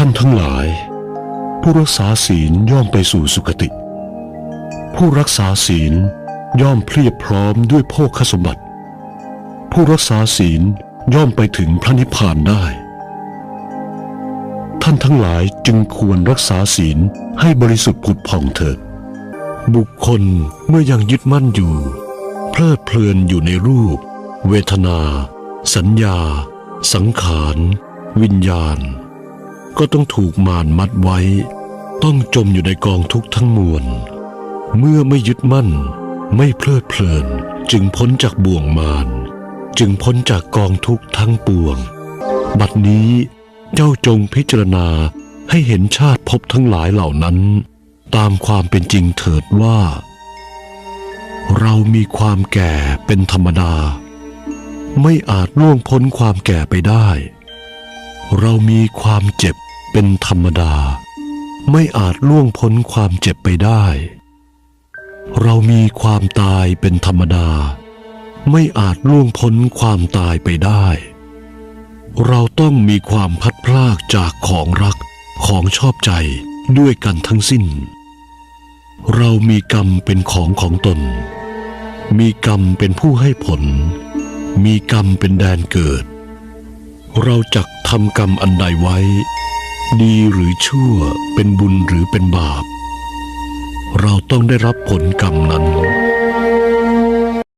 ท่านทั้งหลาย ผู้รักษาศีลย่อมไปสู่สุคติ ผู้รักษาศีลย่อมเพรียบพร้อมด้วยโภคสมบัติ ผู้รักษาศีลย่อมไปถึงพระนิพพานได้ ท่านทั้งหลายจึงควรรักษาศีลให้บริสุทธิ์ผุดผ่องเถิด บุคคลเมื่อยังยึดมั่นอยู่ เพลิดเพลินอยู่ในรูป เวทนา สัญญา สังขาร วิญญาณ ก็ต้องถูกมารมัดไว้ ต้องจมอยู่ในกองทุกข์ทั้งมวล เมื่อไม่ยึดมั่น ไม่เพลิดเพลิน จึงพ้นจากบ่วงมารจึงพ้นจากกองทุกข์ทั้งปวง บัดนี้เจ้าจงพิจารณาให้เห็นชาติภพทั้งหลายเหล่านั้น ตามความเป็นจริงเถิดว่า เรามีความแก่เป็นธรรมดา ไม่อาจล่วงพ้นความแก่ไปได้ เรามีความเจ็บ เป็นธรรมดา ไม่อาจล่วงพ้นความเจ็บไปได้ เรามีความตายเป็นธรรมดา ไม่อาจล่วงพ้นความตายไปได้ เราต้องมีความพัดพลากจากของรักของชอบใจด้วยกันทั้งสิ้น เรามีกรรมเป็นของของตน มีกรรมเป็นผู้ให้ผล มีกรรมเป็นแดนเกิด เราจักทำกรรมอันใดไว้ ดีหรือชั่วเป็นบุญหรือเป็นบาป เราต้องได้รับผลกรรมนั้น